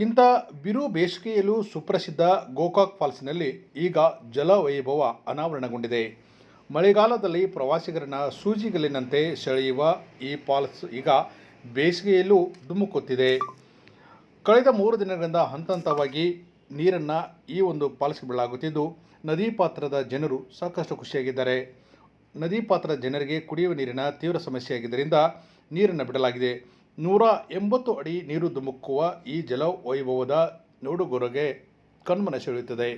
ಇಂಥ ಬಿರು ಬೇಸಿಗೆಯಲ್ಲೂ ಸುಪ್ರಸಿದ್ಧ ಗೋಕಾಕ್ ಫಾಲ್ಸ್ನಲ್ಲಿ ಈಗ ಜಲವೈಭವ ಅನಾವರಣಗೊಂಡಿದೆ. ಮಳೆಗಾಲದಲ್ಲಿ ಪ್ರವಾಸಿಗರನ್ನ ಸೂಜಿಗಲ್ಲಿನಂತೆ ಸೆಳೆಯುವ ಈ ಫಾಲ್ಸ್ ಈಗ ಬೇಸಿಗೆಯಲ್ಲೂ ಧುಮುಕುತ್ತಿದೆ. ಕಳೆದ ಮೂರು ದಿನಗಳಿಂದ ಹಂತ ಹಂತವಾಗಿ ನೀರನ್ನು ಈ ಒಂದು ಫಾಲ್ಸ್ಗೆ ಬಿಡಲಾಗುತ್ತಿದ್ದು ನದಿ ಪಾತ್ರದ ಜನರು ಸಾಕಷ್ಟು ಖುಷಿಯಾಗಿದ್ದಾರೆ. ನದಿ ಪಾತ್ರದ ಜನರಿಗೆ ಕುಡಿಯುವ ನೀರಿನ ತೀವ್ರ ಸಮಸ್ಯೆಯಾಗಿದ್ದರಿಂದ ನೀರನ್ನು ಬಿಡಲಾಗಿದೆ. ನೂರ ಎಂಬತ್ತು ಅಡಿ ನೀರು ಧುಮುಕುವ ಈ ಜಲವೈಭವದ ನೋಡುಗರಿಗೆ ಕಣ್ಮನ ಸೆಳೆಯುತ್ತದೆ.